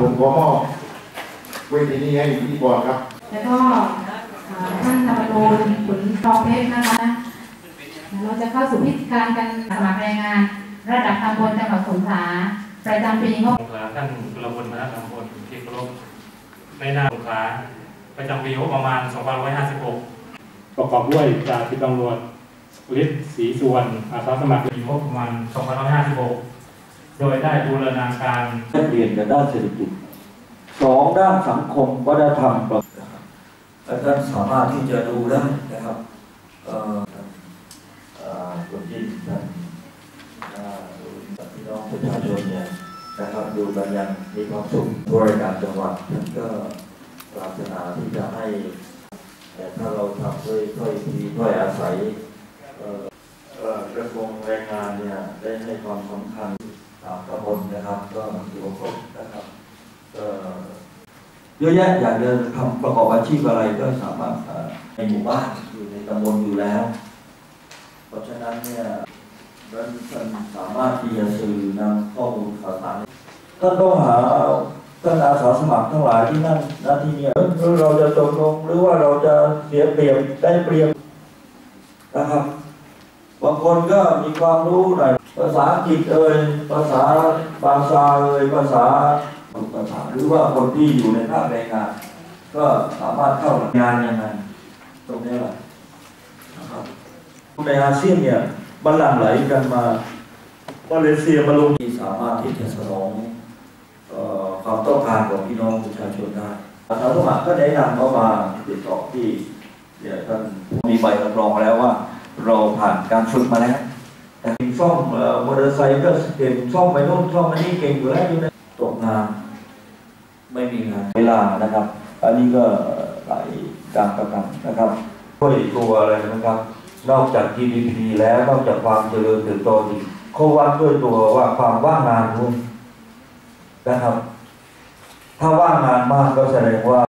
ผมขอมอบเวทีนี้ให้พิธีกรครับ แล้วก็เอ่อท่านธรรมนูญขุนทองเพชรนะคะ เราจะเข้าสู่พิธีการกันสมัครแรงงาน ระดับตำบลจังหวัดสงขลาประจำปีงบสงขลาท่านกุลพลมณธรรมพลที่เคารพในนามสงขลาประจำปีงบประมาณ 2556 ประกอบด้วยจ่าสิบตำรวจฤทธิ์ศรีสุวรรณอาสาสมัครปีงบประมาณ 2556 โดยได้บูรณาการเปลี่ยนกันด้านเศรษฐกิจสองด้านสังคมวัฒนธรรมประและท่านสามารถที่จะดูได้นะครับเอ่อเอ่อคนที่ท่านเอ่อพี่น้องประชาชนเนี่ยนะครับดูกันอย่างมีความสุขบริการจังหวัดท่านก็ปรารถนาที่จะให้แต่ถ้าเราทำด้วยถ้อยทีถ้อยอาศัยเอ่อเอ่อกระทรวงแรงงานเนี่ยได้ให้ความสำคัญ ตำบลนะครับ ก็ถือว่าครบนะครับเยอะแยะอยากจะทำประกอบอาชีพอะไรก็สามารถในหมู่บ้านอยู่ในตำบลอยู่แล้ว เพราะฉะนั้นเนี่ยท่านท่านสามารถที่จะสื่อนำข้อมูลข่าวสารท่านต้องหาท่านอาสาสมัครทั้งหลายที่นั่งหน้าที่เนี่ยเราจะตกลงหรือว่าเราจะเสียเปรียบได้เปรียบนะครับ บางคนก็มีความรู้หน่อยภาษาอังกฤษเอ่ยภาษาบาซาเอ่ยภาษาภาษาหรือว่าคนที่อยู่ในภาคแรงงาน ก็สามารถเข้างานยังไงตรงนี้แหละนะครับในอาเซียนเนี่ยมันหลังไหลกันมามาเลเซียมาลงที่สามารถที่จะสนองออความต้องการของพี่น้องประชาชนได้อาสาสมัครก็แนะนำเข้ามาติดต่อที่เนี่ยท่านมีใบรับรองแล้วว่า การฝึกมาแล้วแต่ซ่อมเอ่อมอเตอร์ไซค์ก็เก่งซ่อมไปโน่นซ่อมไปนี่เก่งอยู่แล้วอยู่ในตกงานไม่มีงานเวลานะครับ อันนี้ก็หลายการประกันนะครับช่วยตัวอะไรนะครับ นอกจาก GDP แล้วนอกจากความเจริญเติบโตอีกเขาวัดด้วยตัวว่าความว่างงานด้วยนะครับ ถ้าว่างงานมากก็แสดงว่า